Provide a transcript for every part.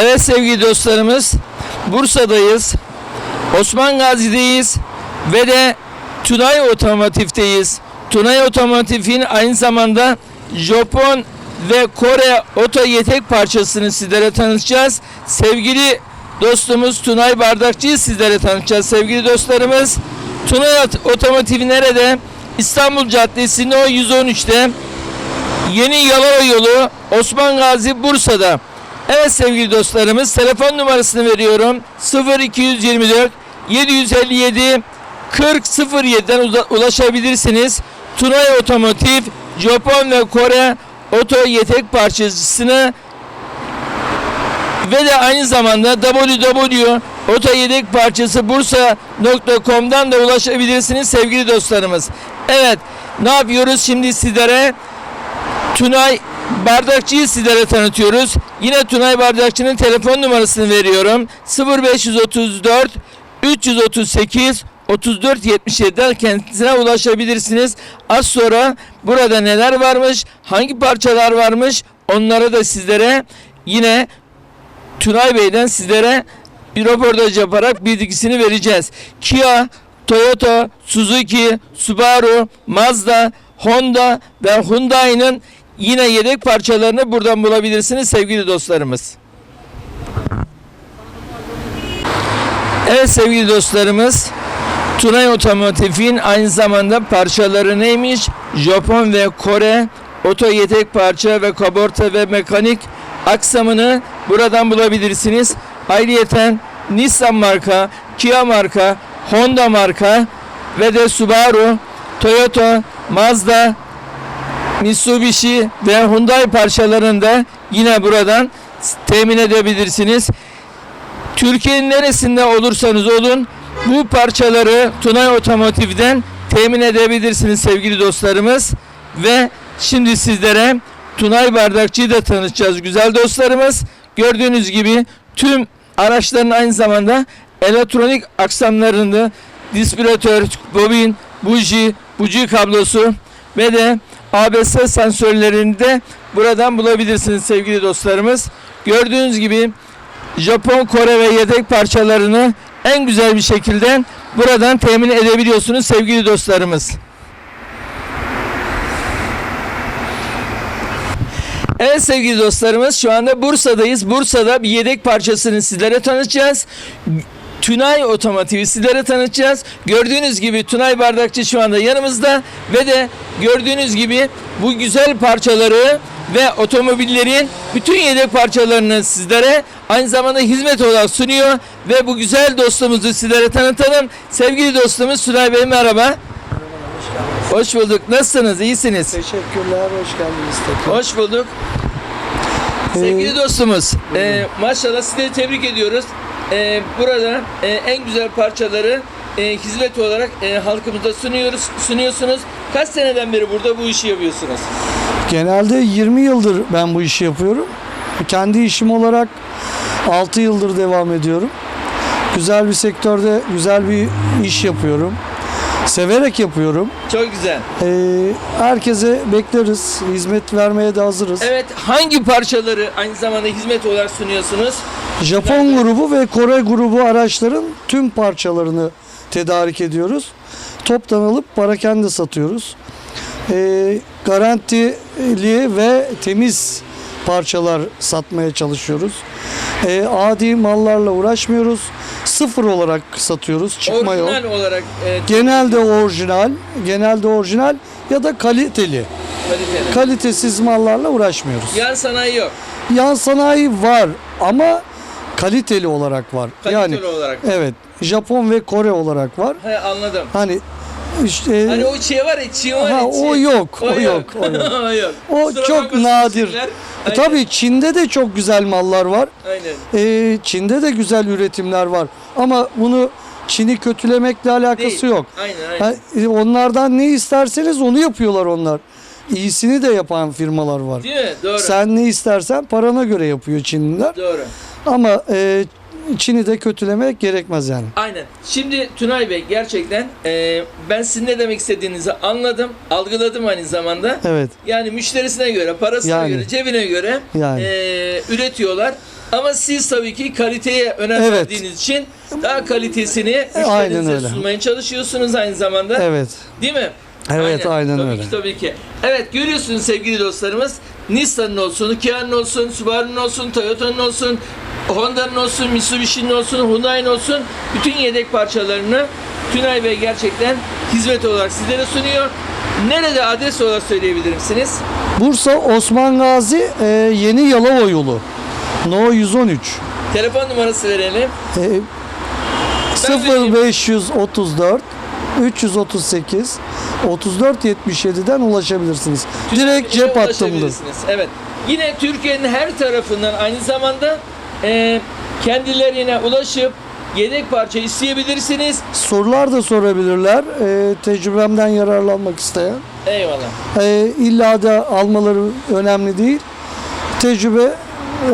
Evet sevgili dostlarımız Bursa'dayız. Osman Gazi'deyiz ve de Tunay Otomotiv'teyiz. Tunay Otomotiv'in aynı zamanda Japon ve Kore oto yetek parçasını sizlere tanıtacağız. Sevgili dostumuz Tunay Bardakçı'yı sizlere tanıtacağız. Sevgili dostlarımız Tunay Ot- Otomotiv nerede? İstanbul Caddesi'nin o 113'te. Yeni Yalova yolu Osman Gazi Bursa'da. Evet sevgili dostlarımız telefon numarasını veriyorum. 0224 757 4007'den uza- ulaşabilirsiniz. Tunay Otomotiv Japon ve Kore oto yetek parçacısını ve de aynı zamanda www.otoyedekparçasıbursa.com'dan da ulaşabilirsiniz sevgili dostlarımız. Evet ne yapıyoruz şimdi sizlere? Tunay Bardakçı'yı sizlere tanıtıyoruz. Yine Tunay Bardakçı'nın telefon numarasını veriyorum. 0534 338 34 77'den kendisine ulaşabilirsiniz. Az sonra burada neler varmış, hangi parçalar varmış onları da sizlere yine Tunay Bey'den sizlere bir röportaj yaparak bilgisini vereceğiz. Kia, Toyota, Suzuki, Subaru, Mazda, Honda ve Hyundai'nin yine yedek parçalarını buradan bulabilirsiniz sevgili dostlarımız. Evet sevgili dostlarımız Tunay Otomotiv'in aynı zamanda parçaları neymiş? Japon ve Kore oto yedek parça ve kaborta ve mekanik aksamını buradan bulabilirsiniz. Ayrıyeten Nissan marka, Kia marka, Honda marka ve de Subaru, Toyota, Mazda, Mitsubishi ve Hyundai parçalarını da yine buradan temin edebilirsiniz. Türkiye'nin neresinde olursanız olun bu parçaları Tunay Otomotiv'den temin edebilirsiniz sevgili dostlarımız. Ve şimdi sizlere Tunay Bardakçı'yı da tanıtacağız güzel dostlarımız. Gördüğünüz gibi tüm araçların aynı zamanda elektronik aksamlarında dispiratör, bobin, buji, buji kablosu ve de ABS sensörlerini de buradan bulabilirsiniz sevgili dostlarımız. Gördüğünüz gibi Japon, Kore ve yedek parçalarını en güzel bir şekilde buradan temin edebiliyorsunuz sevgili dostlarımız. Evet sevgili dostlarımız şu anda Bursa'dayız. Bursa'da bir yedek parçasını sizlere tanıtacağız. Tunay Otomotiv'i sizlere tanıtacağız. Gördüğünüz gibi Tunay Bardakçı şu anda yanımızda ve de gördüğünüz gibi bu güzel parçaları ve otomobillerin bütün yedek parçalarını sizlere aynı zamanda hizmet olarak sunuyor ve bu güzel dostumuzu sizlere tanıtalım. Sevgili dostumuz Tunay Bey merhaba. Hoş bulduk. Nasılsınız? İyisiniz? Teşekkürler, hoş geldiniz tekrar. Hoş bulduk. Sevgili dostumuz, e, maşallah sizleri tebrik ediyoruz. E, burada e, en güzel parçaları e, hizmet olarak e, halkımıza sunuyoruz, sunuyorsunuz. Kaç seneden beri burada bu işi yapıyorsunuz? Genelde 20 yıldır ben bu işi yapıyorum. Kendi işim olarak 6 yıldır devam ediyorum. Güzel bir sektörde güzel bir iş yapıyorum. Severek yapıyorum. Çok güzel. Ee, herkese bekleriz. Hizmet vermeye de hazırız. Evet, hangi parçaları aynı zamanda hizmet olarak sunuyorsunuz? Japon grubu ve Kore grubu araçların tüm parçalarını tedarik ediyoruz. Toptan alıp parakende satıyoruz. Ee, garantili ve temiz parçalar satmaya çalışıyoruz. Ee, adi mallarla uğraşmıyoruz. Sıfır olarak satıyoruz. Çıkma yok. Orijinal olarak e, Genelde orijinal, genelde orijinal ya da kaliteli. kaliteli. Kalitesiz mallarla uğraşmıyoruz. Yan sanayi yok. Yan sanayi var ama kaliteli olarak var. Kaliteli yani olarak. evet Japon ve Kore olarak var. He, anladım. Hani işte Hani o çiğ var ya, çiğ var Ha, ya, o yok, o yok, o yok. o yok. o çok nadir. E, tabii Çin'de de çok güzel mallar var. Aynen. E, Çin'de de güzel üretimler var. Ama bunu Çin'i kötülemekle alakası Değil. yok. Aynen aynen. Ha, e, onlardan ne isterseniz onu yapıyorlar onlar. İyisini de yapan firmalar var. Değil mi? Doğru. Sen ne istersen parana göre yapıyor Çinliler. Doğru. Ama e, Çin'i de kötülemek gerekmez yani. Aynen. Şimdi Tunay Bey gerçekten e, ben sizin ne demek istediğinizi anladım, algıladım aynı zamanda. Evet. Yani müşterisine göre, parasına Yani. göre, cebine göre Yani. e, üretiyorlar. Ama siz tabii ki kaliteye önem Evet. verdiğiniz için daha kalitesini Aynen müşterinize sunmaya çalışıyorsunuz aynı zamanda. Evet. Değil mi? Evet, aynen tabii öyle. Ki, tabii ki. Evet görüyorsunuz sevgili dostlarımız. Nissan'ın olsun, Kia'nın olsun, Subaru'nun olsun, Toyota'nın olsun, Honda'nın olsun, Mitsubishi'nin olsun, Hyundai'nin olsun bütün yedek parçalarını Tünay Bey gerçekten hizmet olarak sizlere sunuyor. Nerede adres olarak söyleyebilir misiniz? Bursa Osman Gazi e, Yeni Yalova yolu. No 113. Telefon numarası verelim. E, Ben vereyim. 0534 338 34 77'den ulaşabilirsiniz. Direkt Tünay cep hattımdır. Evet. Yine Türkiye'nin her tarafından aynı zamanda e, kendilerine ulaşıp yedek parça isteyebilirsiniz. Sorular da sorabilirler. E, tecrübemden yararlanmak isteyen. Eyvallah. E, illa da almaları önemli değil. Tecrübe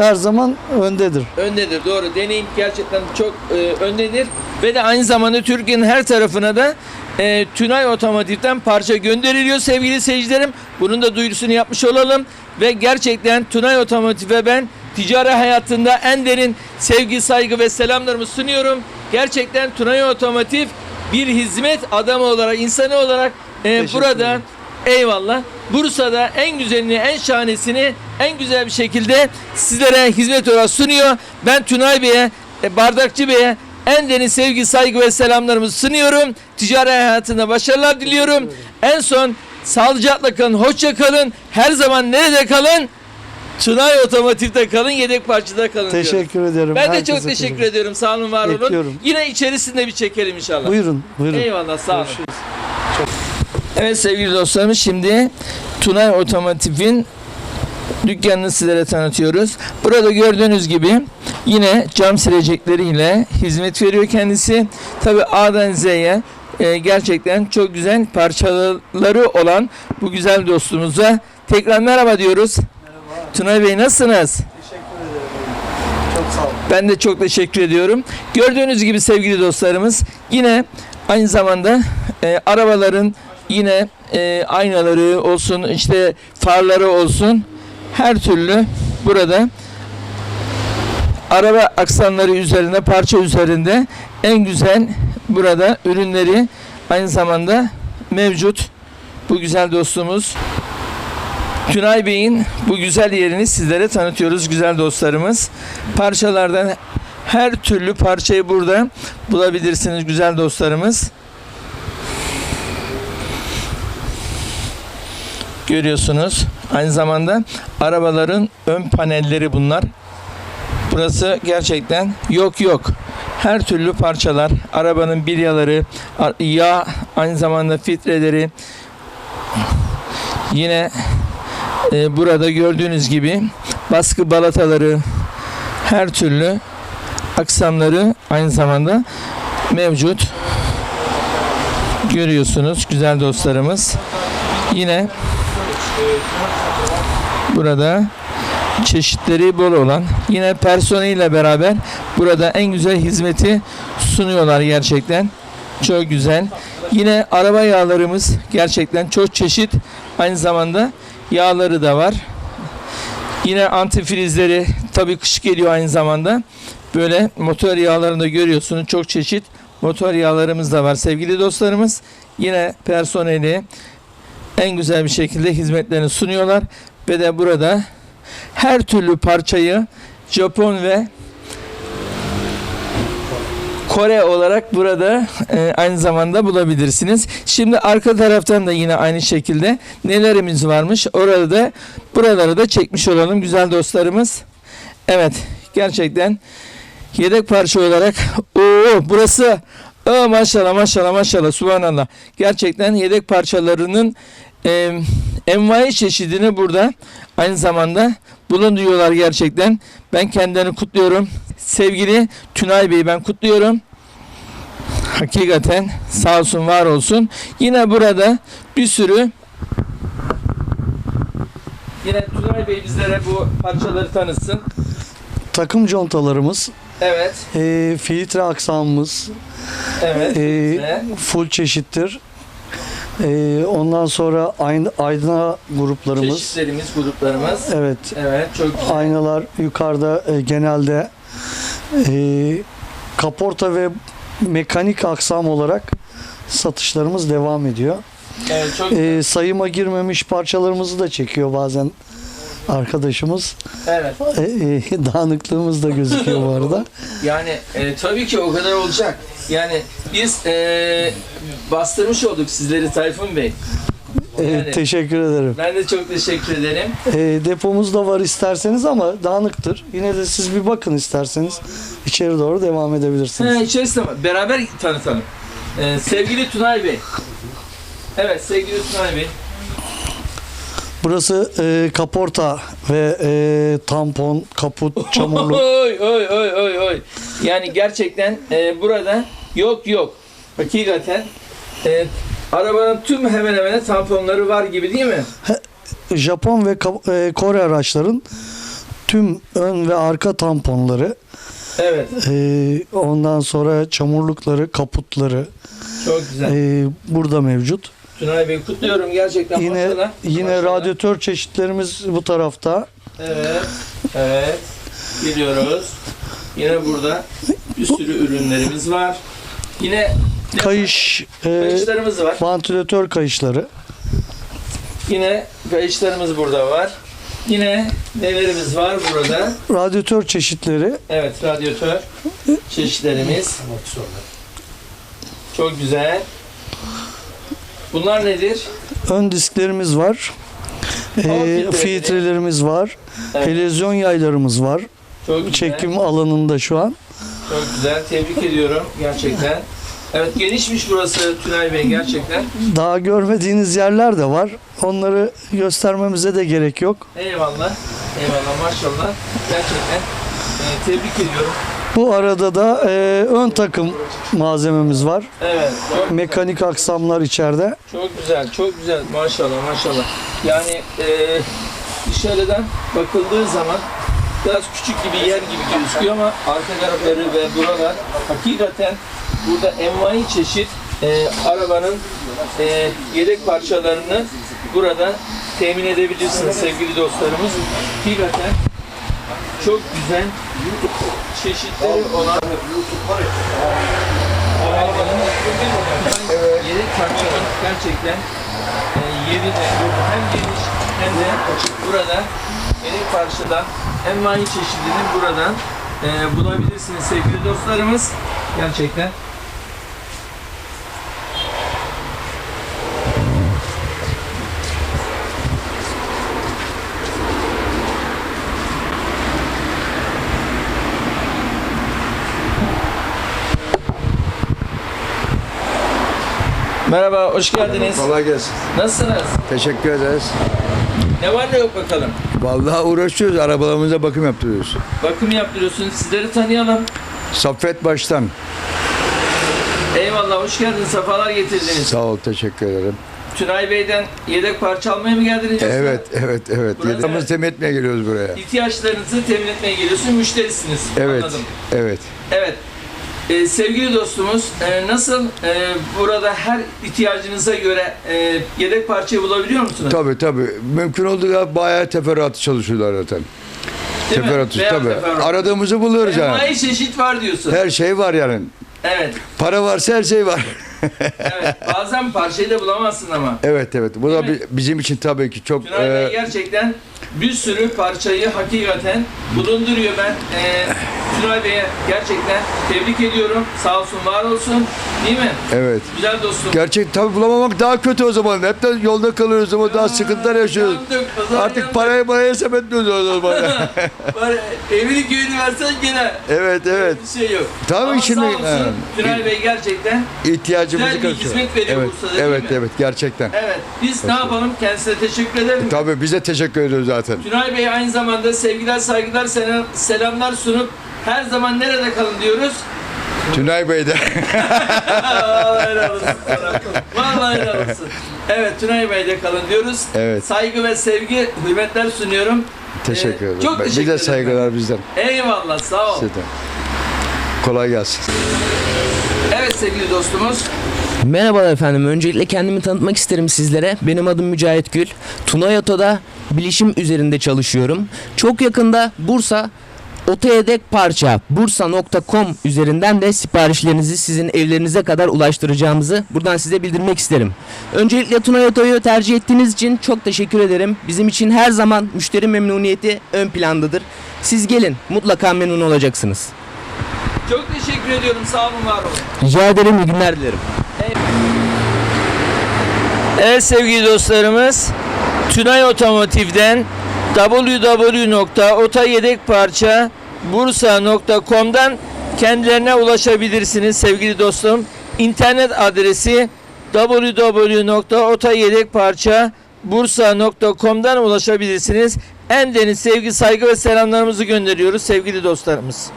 her zaman öndedir. Öndedir doğru. Deneyim gerçekten çok e, öndedir. Ve de aynı zamanda Türkiye'nin her tarafına da e, Tünay Otomotiv'den parça gönderiliyor sevgili seyircilerim. Bunun da duyurusunu yapmış olalım. Ve gerçekten Tünay Otomotiv'e ben ticari hayatında en derin sevgi, saygı ve selamlarımı sunuyorum. Gerçekten Tünay Otomotiv bir hizmet adamı olarak, insanı olarak e, Teşekkür burada ederim. Eyvallah. Bursa'da en güzelini, en şahanesini en güzel bir şekilde sizlere hizmet olarak sunuyor. Ben Tunay Bey'e, e, Bardakçı Bey'e en derin sevgi, saygı ve selamlarımı sunuyorum. Ticari hayatında başarılar diliyorum. En son sağlıcakla kalın, hoşça kalın. Her zaman nerede kalın? Tunay Otomotiv'de kalın, yedek parçada kalın diyorum. Teşekkür ederim. Ben de Herkese çok teşekkür ediyorum. Sağ olun, var olun. Bekliyorum. Yine içerisinde bir çekelim inşallah. Buyurun, buyurun. Eyvallah sağ olun. Evet sevgili dostlarımız şimdi Tunay Otomotiv'in dükkanını sizlere tanıtıyoruz. Burada gördüğünüz gibi yine cam silecekleriyle hizmet veriyor kendisi. Tabi A'dan Z'ye e, gerçekten çok güzel parçaları olan bu güzel dostumuza tekrar merhaba diyoruz. Tunay Bey nasılsınız? Çok sağ olun. Ben de çok teşekkür ediyorum. Gördüğünüz gibi sevgili dostlarımız yine aynı zamanda e, arabaların yine e, aynaları olsun işte farları olsun her türlü burada araba aksanları üzerinde parça üzerinde en güzel burada ürünleri aynı zamanda mevcut bu güzel dostumuz Tünay Bey'in bu güzel yerini sizlere tanıtıyoruz güzel dostlarımız. Parçalardan her türlü parçayı burada bulabilirsiniz güzel dostlarımız. Görüyorsunuz. Aynı zamanda arabaların ön panelleri bunlar. Burası gerçekten yok yok. Her türlü parçalar, arabanın bilyaları, yağ, aynı zamanda filtreleri, yine e, burada gördüğünüz gibi baskı balataları her türlü aksamları aynı zamanda mevcut. Görüyorsunuz güzel dostlarımız. Yine burada çeşitleri bol olan yine personeliyle beraber burada en güzel hizmeti sunuyorlar gerçekten. Çok güzel. Yine araba yağlarımız gerçekten çok çeşit. Aynı zamanda yağları da var. Yine antifrizleri tabii kış geliyor aynı zamanda. Böyle motor yağlarını da görüyorsunuz. Çok çeşit motor yağlarımız da var sevgili dostlarımız. Yine personeli en güzel bir şekilde hizmetlerini sunuyorlar. Ve de burada her türlü parçayı Japon ve Kore olarak burada e, aynı zamanda bulabilirsiniz. Şimdi arka taraftan da yine aynı şekilde nelerimiz varmış. Orada da buraları da çekmiş olalım güzel dostlarımız. Evet gerçekten yedek parça olarak o burası Aa, maşallah maşallah maşallah subhanallah. Gerçekten yedek parçalarının e, envai çeşidini burada aynı zamanda bulunuyorlar gerçekten. Ben kendilerini kutluyorum. Sevgili Tünay Bey'i ben kutluyorum. Hakikaten sağ olsun var olsun. Yine burada bir sürü Yine Tünay Bey bizlere bu parçaları tanıtsın. Takım contalarımız, Evet. e, filtre aksamımız Evet. e, full çeşittir. Ee, ondan sonra aynı ayna gruplarımız. Çeşitlerimiz, gruplarımız. Evet. Evet, çok güzel. Aynalar yukarıda e, genelde e, kaporta ve mekanik aksam olarak satışlarımız devam ediyor. Evet, çok E, sayıma girmemiş parçalarımızı da çekiyor bazen arkadaşımız. Evet. E, e, dağınıklığımız da gözüküyor bu arada. Yani e, tabii ki o kadar olacak. Yani biz e, bastırmış olduk sizleri Tayfun Bey. Yani- teşekkür ederim. Ben de çok teşekkür ederim. E, depomuz da var isterseniz ama dağınıktır. Yine de siz bir bakın isterseniz. içeri doğru devam edebilirsiniz. Ha, içerisinde var. Beraber tanıtalım. E, sevgili Tunay Bey. Evet sevgili Tunay Bey. Burası e, kaporta ve e, tampon, kaput, çamurluk. Oy oy oy oy oy. Yani gerçekten e, burada yok yok. Hakikaten e, arabanın tüm hemen hemen tamponları var gibi değil mi? Japon ve Ka- e, Kore araçların tüm ön ve arka tamponları, Evet. e, ondan sonra çamurlukları, kaputları Çok güzel. e, burada mevcut. Tunay Bey kutluyorum gerçekten. Yine maşallah. yine Maşallah. radyatör çeşitlerimiz bu tarafta. Evet. Evet. Biliyoruz. Yine burada bir sürü ürünlerimiz var. Yine Kayış, e, kayışlarımız var. vantilatör kayışları. Yine kayışlarımız burada var. Yine nelerimiz var burada? Radyatör çeşitleri, Evet, radyatör çeşitlerimiz. Çok güzel. Bunlar nedir? ön disklerimiz var. E, filtreleri. filtrelerimiz var. Evet. Televizyon yaylarımız var. Çok güzel. Çekim alanında şu an. Çok güzel. Tebrik ediyorum gerçekten. Evet genişmiş burası Tünay Bey gerçekten. Daha görmediğiniz yerler de var. Onları göstermemize de gerek yok. Eyvallah. Eyvallah maşallah. Gerçekten e, tebrik ediyorum. Bu arada da e, ön takım malzememiz var. Evet. Çok, Mekanik aksamlar içeride. çok güzel. Çok güzel. Maşallah maşallah. Yani e, dışarıdan bakıldığı zaman biraz küçük gibi yer gibi gözüküyor ama arka tarafları ve buralar hakikaten burada envai çeşit e, arabanın e, yedek parçalarını burada temin edebilirsiniz sevgili dostlarımız. Hakikaten çok güzel çeşitleri olan arabanın yedek parçaları gerçekten e, yeri de hem geniş hem de burada yedek parçadan envai çeşidini buradan e, bulabilirsiniz sevgili dostlarımız. Gerçekten. Merhaba, hoş geldiniz. Kolay gelsin. Nasılsınız? Teşekkür ederiz. Ne var ne yok bakalım. Vallahi uğraşıyoruz. Arabalarımıza bakım yaptırıyoruz. Bakım yaptırıyorsunuz. Sizleri tanıyalım. Saffet baştan. Eyvallah, hoş geldiniz. Sefalar getirdiniz. Sağ ol. Teşekkür ederim. Tünay Bey'den yedek parça almaya mı geldiniz? Evet, evet, evet. Yedamızı temin etmeye geliyoruz buraya. İhtiyaçlarınızı temin etmeye geliyorsunuz. Müşterisiniz. Evet, Anladım. evet. Evet. Ee, sevgili dostumuz, e, nasıl e, burada her ihtiyacınıza göre e, yedek parçayı bulabiliyor musunuz? Tabii tabii. Mümkün olduğu kadar bayağı teferruatı çalışıyorlar zaten. Değil mi? Teferruatı tabii. teferruat. Aradığımızı buluyoruz yani. Envai çeşit var diyorsun. Her şey var yani. Evet. Para varsa her şey var. Evet. Bazen parçayı da bulamazsın ama. evet, evet. Bu da Değil mi? bi- bizim için tabii ki çok... Tünay Bey e, gerçekten bir sürü parçayı hakikaten bulunduruyor. Ben e, Tünay Bey'e gerçekten tebrik ediyorum. Sağ olsun, var olsun. Değil mi? evet. Güzel dostum. Gerçek tabii bulamamak daha kötü o zaman. Hep de yolda kalıyoruz ama daha sıkıntılar yaşıyoruz. Yandık, o zaman Artık yandık. parayı paraya hesap etmiyoruz o zaman. Evini köyünü versen gene evet evet. bir şey yok. Tabii Ama şimdi- sağ olsun Ha. Bey gerçekten İhtiyacımızı Güzel bir karşılıyor. hizmet veriyor evet, Bursa'da, değil Evet mi? evet gerçekten. evet biz ne yapalım kendisine teşekkür ederim. Tabii bize teşekkür ediyoruz zaten. Tünay Bey aynı zamanda sevgiler saygılar selam, selamlar sunup her zaman nerede kalın diyoruz. Tünay Bey de Vallahi helal olsun sana. Vallahi helal olsun. Evet Tünay Bey'de kalın diyoruz. Evet. Saygı ve sevgi, hürmetler sunuyorum. teşekkür Ee, ederim. çok teşekkür Bize ederim. saygılar bizden. Eyvallah sağ ol. Sizden. Kolay gelsin. Evet sevgili dostumuz. Merhabalar efendim. Öncelikle kendimi tanıtmak isterim sizlere. Benim adım Mücahit Gül. Tunay Oto'da bilişim üzerinde çalışıyorum. Çok yakında Bursa Otoyedek parça bursa.com üzerinden de siparişlerinizi sizin evlerinize kadar ulaştıracağımızı buradan size bildirmek isterim. Öncelikle Tunay Oto'yu tercih ettiğiniz için çok teşekkür ederim. Bizim için her zaman müşteri memnuniyeti ön plandadır. Siz gelin mutlaka memnun olacaksınız. Çok teşekkür ediyorum. Sağ olun, var olun. Rica ederim iyi günler dilerim. Evet sevgili dostlarımız Tünay Otomotiv'den www.otayedekparça.bursa.com'dan kendilerine ulaşabilirsiniz sevgili dostum. İnternet adresi www.otayedekparça.bursa.com'dan ulaşabilirsiniz. En deniz sevgi, saygı ve selamlarımızı gönderiyoruz sevgili dostlarımız.